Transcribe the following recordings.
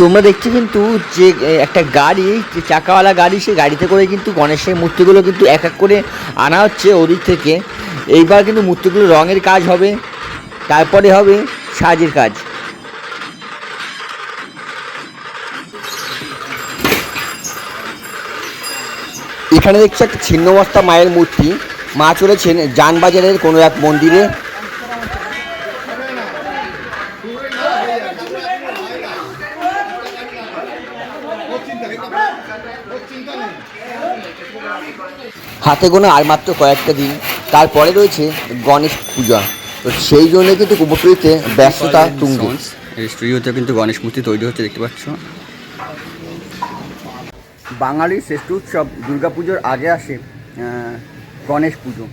তোমরা দেখছ কিন্তু যে একটা গাড়ি, যে চাকাওয়ালা গাড়ি, সেই গাড়িতে করে কিন্তু গণেশের মূর্তিগুলো কিন্তু এক এক করে আনা হচ্ছে ওদিক থেকে। এইবার কিন্তু মূর্তিগুলো রঙের কাজ হবে, তারপরে হবে সাজের কাজ। এখানে দেখছি একটা ছিন্নবস্তা মায়ের মূর্তি। মা চলেছেন যানবাজারের কোনো এক মন্দিরে। হাতে গোনা আর মাত্র কয়েকটা দিন। তারপরে রয়েছে গণেশ পূজা। তো সেই জন্য কিন্তু কুমোরটুলিতে ব্যস্ততা তুঙ্গে। স্টুডিওতে কিন্তু গণেশ মূর্তি তৈরি হচ্ছে, দেখতে পাচ্ছ। বাঙালির শ্রেষ্ঠ উৎসব দুর্গাপুজোর আগে আসে গণেশ পুজো।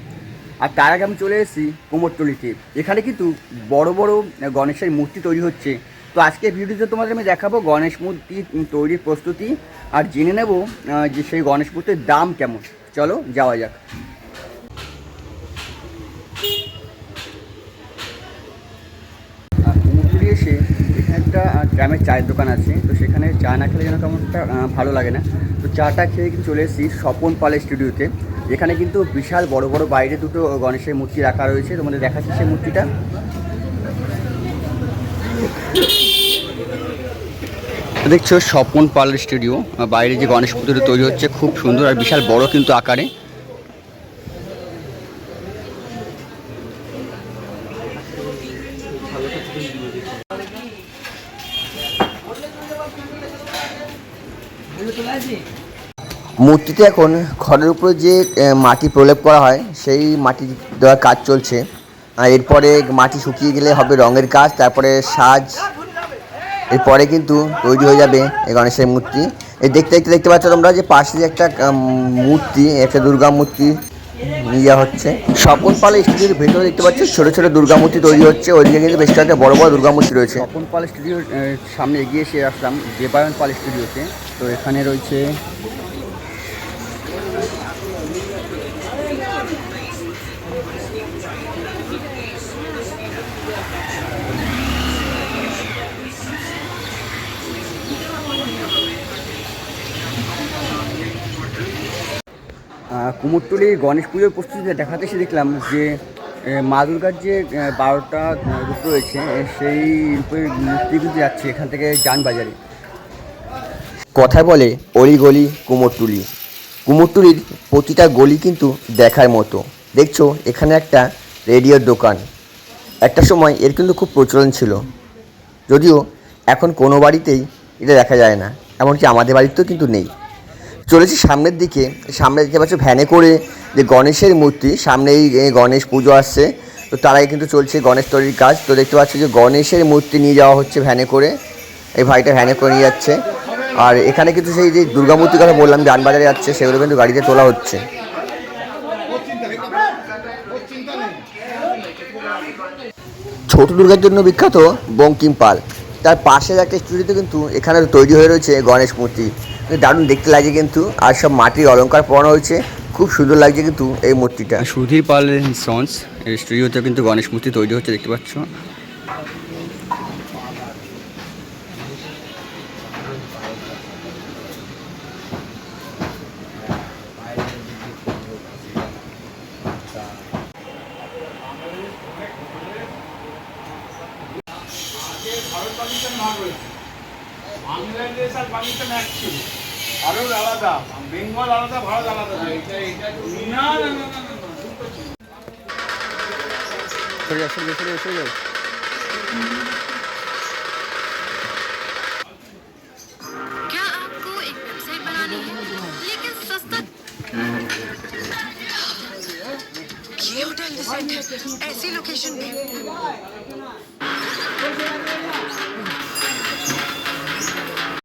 আর তার আগে আমি চলে এসেছি কুমোরটুলিতে। এখানে কিন্তু বড় বড় গণেশের মূর্তি তৈরি হচ্ছে। তো আজকে ভিডিওতে তোমাদের আমি দেখাবো গণেশ মূর্তি তৈরির প্রস্তুতি। আর জেনে নেব যে সেই গণেশ মূর্তির দাম কেমন। চলো, যাওয়া যাক। এসে এখানে একটা গ্রামের চায়ের দোকান আছে। তো সেখানে চা না খেলে যেন কেমন একটা ভালো লাগে না। তো চাটা খেয়ে কিন্তু চলে এসেছি স্বপন পালের স্টুডিওতে। এখানে কিন্তু বিশাল বড় বড় বাইরে দুটো গণেশের মূর্তি রাখা রয়েছে। তোমাদের দেখাচ্ছি সেই মূর্তিটা। দেখছ স্বপন পাল স্টুডিও বাইরে যে গণেশ পুজোটা তৈরি হচ্ছে, খুব সুন্দর আর বিশাল বড় কিন্তু আকারে। মূর্তিতে এখন খড়ের উপরে যে মাটি প্রলেপ করা হয়, সেই মাটি দেওয়ার কাজ চলছে। আর এরপরে মাটি শুকিয়ে গেলে হবে রঙের কাজ, তারপরে সাজ। এরপরে কিন্তু তৈরি হয়ে যাবে এই গণেশের মূর্তি। এই দেখতে দেখতে দেখতে পাচ্ছ তোমরা যে পাশে একটা মূর্তি, একটা দুর্গা মূর্তি নিয়ে হচ্ছে। স্বপন পাল স্টুডিওর ভেতরে দেখতে পাচ্ছ ছোট ছোট দুর্গা মূর্তি তৈরি হচ্ছে। ওইদিকে কিন্তু বেশ কয়েকটা বড় বড় দুর্গা মূর্তি রয়েছে। স্বপন পাল স্টুডিওর সামনে এগিয়ে এসে আসলাম দেবায়ন পাল স্টুডিওতে। তো এখানে রয়েছে আহ, কুমোরটুলি গণেশ পুজোর প্রস্তুতিতে দেখাতে এসে দেখলাম যে মা দুর্গার যে বারোটা রূপ রয়েছে সেই রূপের মূর্তি কিন্তু যাচ্ছে এখান থেকে যানবাজারে। কথায় বলে অলি গলি কুমোরটুলি। কুমোরটুলির প্রতিটা গলি কিন্তু দেখার মতো। দেখছ এখানে একটা রেডিওর দোকান। একটা সময় এর কিন্তু খুব প্রচলন ছিল। যদিও এখন কোনো বাড়িতেই এটা দেখা যায় না, এমনকি আমাদের বাড়িতেও কিন্তু নেই। চলেছি সামনের দিকে, সামনে দেখতে পাচ্ছ ভ্যানে করে যে গণেশের মূর্তি, সামনেই গণেশ পুজো আসছে। তো তারাই কিন্তু চলছে গণেশ তৈরির কাজ। তো দেখতে পাচ্ছ যে গণেশের মূর্তি নিয়ে যাওয়া হচ্ছে ভ্যানে করে। এই ভাইটা ভ্যানে করে নিয়ে যাচ্ছে। আর এখানে কিন্তু সেই যে দুর্গা মূর্তির কথা বললাম, যানবাজারে যাচ্ছে, সেগুলো কিন্তু গাড়িতে তোলা হচ্ছে। ছোট দুর্গার জন্য বিখ্যাত বঙ্কিম পাল। তার পাশের একটা স্টুডিওতে কিন্তু এখানে তৈরি হয়ে রয়েছে গণেশ মূর্তি। দারুণ দেখতে লাগে কিন্তু, আর সব মাটির অলঙ্কার পরানো হয়েছে। খুব সুন্দর লাগছে কিন্তু এই মূর্তিটা। সুধীর পাল সন্স এই স্টুডিওতে কিন্তু গণেশ মূর্তি তৈরি হচ্ছে, দেখতে পাচ্ছ। বাংলাদেশ আর পাকিস্তান এক ছিল ভারত আলাদা বেঙ্গল আলাদা ভারত আলাদা না না না না না না, দুটো ছিল। সরে যাও সরে যাও সরে যাও সরে যাও क्या आपको एक वेबसाइट बनानी है लेकिन सस्ता ये होटल डिसाइड ऐसी लोकेशन पे